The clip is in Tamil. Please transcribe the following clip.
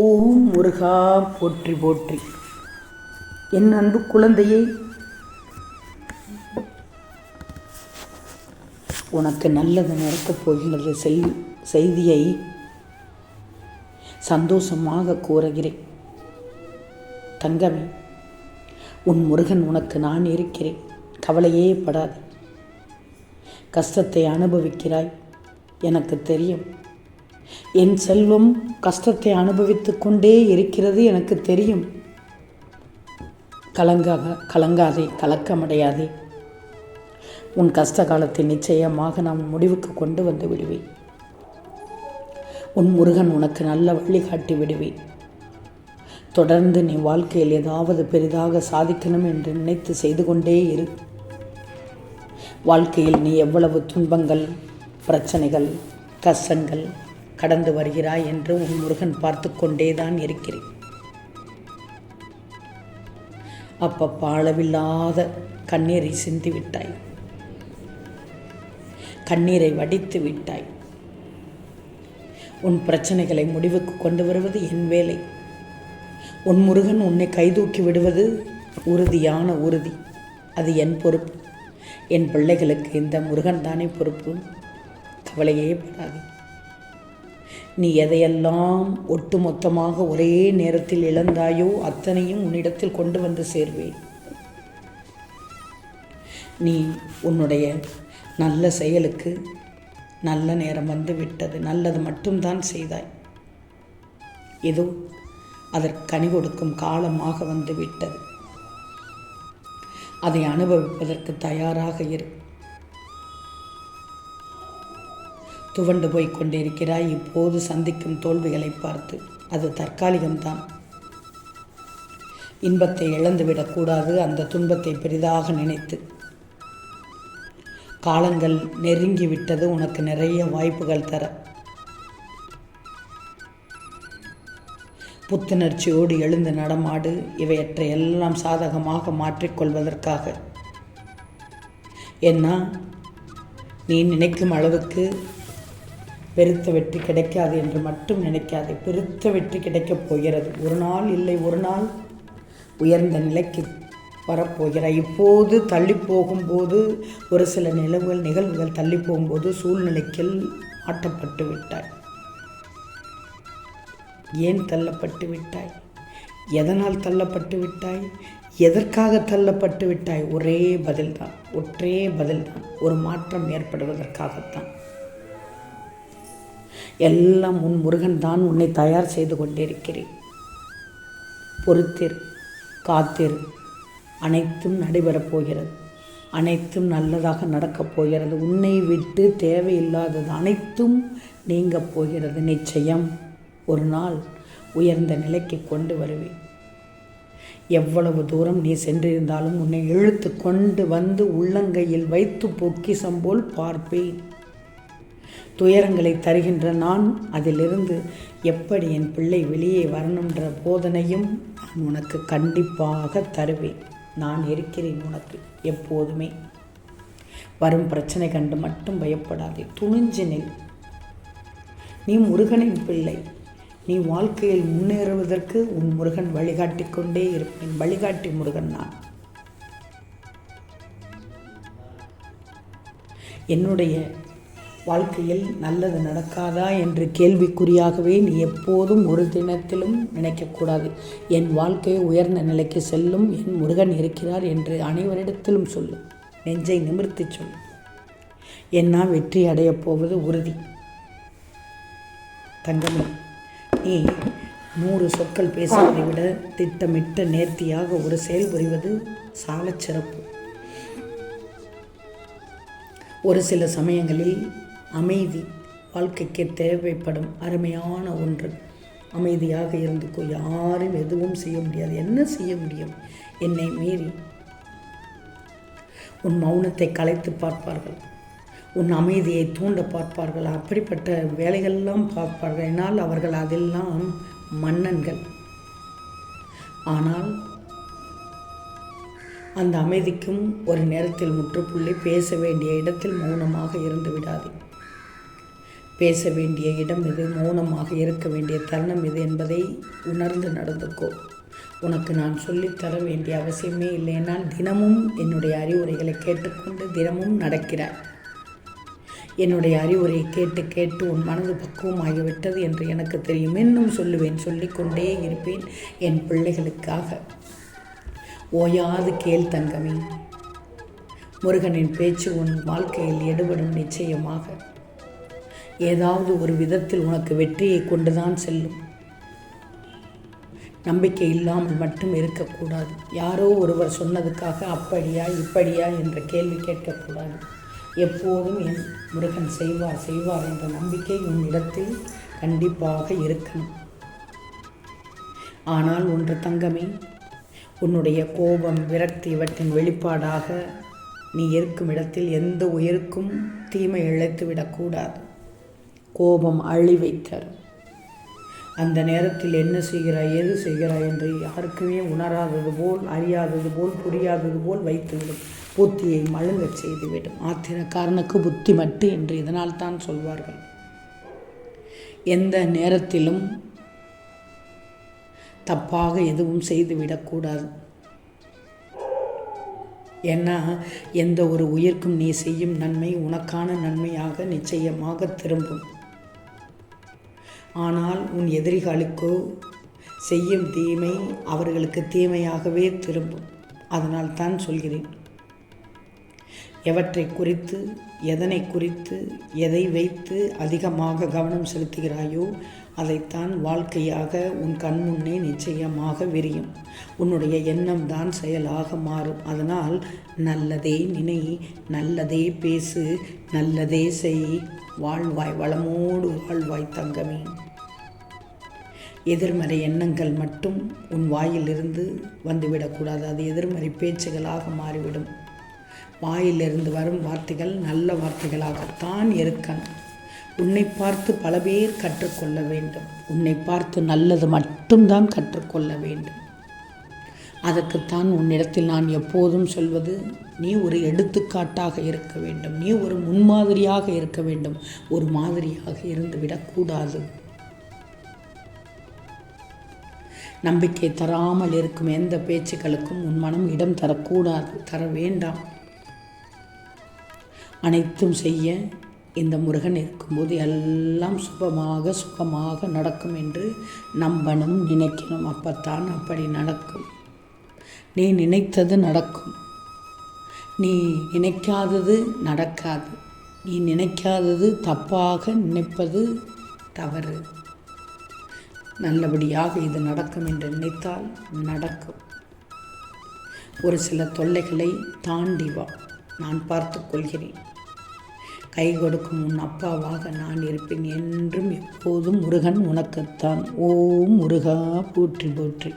ஓம் முருகா போற்றி போற்றி. என் அன்பு குழந்தையே உனக்கு நல்லது நடக்கப் போகின்றது செய் செய்தியை சந்தோஷமாக கூறுகிறேன். தங்கமே உன் முருகன் உனக்கு நான் இருக்கிறேன். கவலையே படாது. கஷ்டத்தை அனுபவிக்கிறாய். எனக்கு தெரியும். என் செல்வம் கஷ்டத்தை அனுபவித்து கொண்டே இருக்கிறது எனக்கு தெரியும். கலங்காக கலங்காதே கலக்கமடையாதே. உன் கஷ்ட காலத்தை நிச்சயமாக நான் முடிவுக்கு கொண்டு வந்து விடுவேன். உன் முருகன் உனக்கு நல்ல வழிகாட்டி விடுவேன். தொடர்ந்து நீ வாழ்க்கையில் ஏதாவது பெரிதாக சாதிக்கணும் என்று நினைத்து செய்து கொண்டே இரு. வாழ்க்கையில் நீ எவ்வளவு துன்பங்கள் பிரச்சனைகள் கஷ்டங்கள் கடந்து வருகிறாய் என்று உன் முருகன் பார்த்து கொண்டேதான் இருக்கிறேன். அப்பப்ப அளவில்லாத கண்ணீரை சிந்தி விட்டாய். கண்ணீரை வடித்து விட்டாய். உன் பிரச்சனைகளை முடிவுக்கு கொண்டு வருவது என் வேலை. உன் முருகன் உன்னை கைதூக்கி விடுவது உறுதியான உறுதி. அது என் பொறுப்பு. என் பிள்ளைகளுக்கு இந்த முருகன் தானே பொறுப்பு. கவலையே படாது. நீ எதையெல்லாம் ஒட்டுமொத்தமாக ஒரே நேரத்தில் இழந்தாயோ அத்தனையும் உன்னிடத்தில் கொண்டு வந்து சேர்வேன். நீ உன்னுடைய நல்ல செயலுக்கு நல்ல நேரம் வந்து விட்டது. நல்லது மட்டும்தான் செய்தாய். இதோ அதற்கு கனி கொடுக்கும் காலமாக வந்து விட்டது. அதை அனுபவிப்பதற்கு தயாராக இரு. துவண்டு போய் கொண்டிருக்கிறாய். இப்போது சந்திக்கும் தோல்விகளை பார்த்து அது தற்காலிகம்தான் இன்பத்தை இழந்துவிடக்கூடாது அந்த துன்பத்தை பெரிதாக நினைத்து. காலங்கள் நெருங்கி விட்டது உனக்கு நிறைய வாய்ப்புகள் தர. புத்துணர்ச்சியோடு எழுந்து நடமாடு இவையற்றை எல்லாம் சாதகமாக மாற்றிக்கொள்வதற்காக ஏன்னா நீ நினைக்கும் அளவுக்கு பெருத்த வெற்றி கிடைக்காது என்று மட்டும் நினைக்காது. பெருத்த வெற்றி கிடைக்கப் போகிறது. ஒரு நாள் இல்லை ஒரு நாள் உயர்ந்த நிலைக்கு வரப்போகிறாய். இப்போது தள்ளி போகும்போது ஒரு சில நிலவுகள் நிகழ்வுகள் தள்ளி போகும்போது சூழ்நிலைக்கில் ஆட்டப்பட்டு விட்டாய். ஏன் தள்ளப்பட்டு விட்டாய்? எதனால் தள்ளப்பட்டு விட்டாய்? எதற்காக தள்ளப்பட்டு விட்டாய்? ஒரே பதில்தான். ஒற்றே பதில்தான். ஒரு மாற்றம் ஏற்படுவதற்காகத்தான். எல்லாம் உன் முருகன் தான் உன்னை தயார் செய்து கொண்டிருக்கிறேன். பொறுத்திரு காத்திரு. அனைத்தும் நடைபெறப் போகிறது. அனைத்தும் நல்லதாக நடக்கப் போகிறது. உன்னை விட்டு தேவையில்லாதது அனைத்தும் நீங்கப் போகிறது. நிச்சயம் ஒரு நாள் உயர்ந்த நிலைக்கு கொண்டு வருவேன். எவ்வளவு தூரம் நீ சென்றிருந்தாலும் உன்னை இழுத்து கொண்டு வந்து உள்ளங்கையில் வைத்து பொக்கிசம் போல் பார்ப்பேன். துயரங்களை தருகின்ற நான் அதிலிருந்து எப்படி என் பிள்ளை வெளியே வரணுன்ற போதனையும் நான் உனக்கு கண்டிப்பாக தருவேன். நான் இருக்கிறேன் உனக்கு எப்போதுமே. வரும் பிரச்சனை கண்டு மட்டும் பயப்படாதே. துணிஞ்சு நில். நீ முருகனின் பிள்ளை. நீ வாழ்க்கையில் முன்னேறுவதற்கு உன் முருகன் வழிகாட்டி கொண்டே இருப்பேன். வழிகாட்டி முருகன் நான். என்னுடைய வாழ்க்கையில் நல்லது நடக்காதா என்று கேள்விக்குறியாகவே நீ எப்போதும் ஒரு தினத்திலும் நினைக்கக்கூடாது. என் வாழ்க்கை உயர்ந்த நிலைக்கு செல்லும் என் முருகன் இருக்கிறார் என்று அனைவரிடத்திலும் சொல்லும் நெஞ்சை நிமிர்த்தி சொல் என்னா வெற்றி அடையப் போவது உறுதி. தங்கமே நீ நூறு சொற்கள் பேசுவதை விட திட்டமிட்ட நேர்த்தியாக ஒரு செயல் புரிவது சாலச் சிறப்பு ஒரு சில சமயங்களில் அமைதி வாழ்க்கைக்கு தேவைப்படும் அருமையான ஒன்று. அமைதியாக இருந்துக்கோ யாரும் எதுவும் செய்ய முடியாது. என்ன செய்ய முடியும்? என்னை மீறி. உன் மௌனத்தை கலைத்து பார்ப்பார்கள். உன் அமைதியை தூண்ட பார்ப்பார்கள். அப்படிப்பட்ட வேலைகள்லாம் பார்ப்பார்கள். என்னால் அவர்கள் அதெல்லாம் மன்னன்கள். ஆனால் அந்த அமைதிக்கும் ஒரு நேரத்தில் முற்றுப்புள்ளி பேச வேண்டிய இடத்தில் மௌனமாக இருந்து விடாதே. பேச வேண்டிய இடம் இது மௌனமாக இருக்க வேண்டிய தருணம் இது என்பதை உணர்ந்து நடந்துக்கோ. உனக்கு நான் சொல்லித்தர வேண்டிய அவசியமே இல்லை. தினமும் என்னுடைய அறிவுரைகளை கேட்டுக்கொண்டு தினமும் நடக்கிறாய் என்னுடைய அறிவுரை கேட்டு கேட்டு உன் மனது பக்குவமாகிவிட்டது என்று எனக்கு தெரியும். இன்னும் சொல்லுவேன் சொல்லிக்கொண்டே இருப்பேன் என் பிள்ளைகளுக்காக. ஓயாது கேள் தங்கமே. முருகனின் பேச்சு உன் வாழ்க்கையில் எடுபடும் நிச்சயமாக. ஏதாவது ஒரு விதத்தில் உனக்கு வெற்றியை கொண்டுதான் செல்லும். நம்பிக்கை இல்லாமல் மட்டும் இருக்கக்கூடாது. யாரோ ஒருவர் சொன்னதுக்காக அப்படியா இப்படியா என்ற கேள்வி கேட்கக்கூடாது. எப்போதும் என் முருகன் செய்வார் செய்வார் என்ற நம்பிக்கை உன் இடத்தில் கண்டிப்பாக இருக்கணும். ஆனால் ஒன்று தங்கமே உன்னுடைய கோபம் விரக்தி இவற்றின் வெளிப்பாடாக நீ இருக்கும் இடத்தில் எந்த உயிருக்கும் தீமை இழைத்து விடக்கூடாது கோபம் அழிவை தரும் அந்த நேரத்தில் என்ன செய்கிறாய் எது செய்கிறாய் என்று யாருக்குமே உணராதது போல் அறியாதது போல் புரியாதது போல் வைத்துவிடும். புத்தியை மழுங்கச் செய்துவிடும். ஆத்திரக்காரனுக்கு புத்தி மட்டு என்று இதனால் தான் சொல்வார்கள். எந்த நேரத்திலும் தப்பாக எதுவும் செய்துவிடக்கூடாது ஏன்னா எந்த ஒரு உயிர்க்கும் நீ செய்யும் நன்மை உனக்கான நன்மையாக நிச்சயமாக திரும்பும். ஆனால் உன் எதிரிகளுக்கோ செய்யும் தீமை அவர்களுக்கு தீமையாகவே திரும்பும். அதனால் தான் சொல்கிறேன். எவற்றை குறித்து எதனை குறித்து எதை வைத்து அதிகமாக கவனம் செலுத்துகிறாயோ அதைத்தான் வாழ்க்கையாக உன் கண்முன்னே நிச்சயமாக விரியும். உன்னுடைய எண்ணம் தான் செயலாக மாறும். அதனால் நல்லதே நினை நல்லதே பேசு நல்லதே செய். வாழ்வாய் வளமோடு வாழ்வாய் தங்கமே. எதிர்மறை எண்ணங்கள் மட்டும் உன் வாயிலிருந்து வந்துவிடக்கூடாது அது எதிர்மறை பேச்சுகளாக மாறிவிடும். வாயிலிருந்து வரும் வார்த்தைகள் நல்ல வார்த்தைகளாகத்தான் இருக்கணும். உன்னை பார்த்து பல பேர் கற்றுக்கொள்ள வேண்டும். உன்னை பார்த்து நல்லது மட்டும்தான் கற்றுக்கொள்ள வேண்டும். அதற்குத்தான் உன்னிடத்தில் நான் எப்போதும் சொல்வது நீ ஒரு எடுத்துக்காட்டாக இருக்க வேண்டும். நீ ஒரு முன்மாதிரியாக இருக்க வேண்டும். ஒரு மாதிரியாக இருந்துவிடக்கூடாது நம்பிக்கை தராமல் இருக்கும் எந்த பேச்சுக்களுக்கும் உன் மனம் இடம் தரக்கூடாது தர வேண்டாம். அனைத்தும் செய்ய இந்த முருகன் இருக்கும்போது எல்லாம் சுபமாக சுகமாக நடக்கும் என்று நம்பணும் நினைக்கணும். அப்பத்தான் அப்படி நடக்கும். நீ நினைத்தது நடக்கும். நீ நினைக்காதது நடக்காது. நீ நினைக்காதது தப்பாக நினைப்பது தவறு. நல்லபடியாக இது நடக்கும் என்று நினைத்தால் நடக்கும். ஒரு சில தொல்லைகளை தாண்டி வா. நான் பார்த்து கொள்கிறேன். கை கொடுக்கும் உன் அப்பாவாக நான் இருப்பேன் என்றும் எப்போதும் முருகன் உனக்குத்தான். ஓ முருகா போற்றி போற்றி.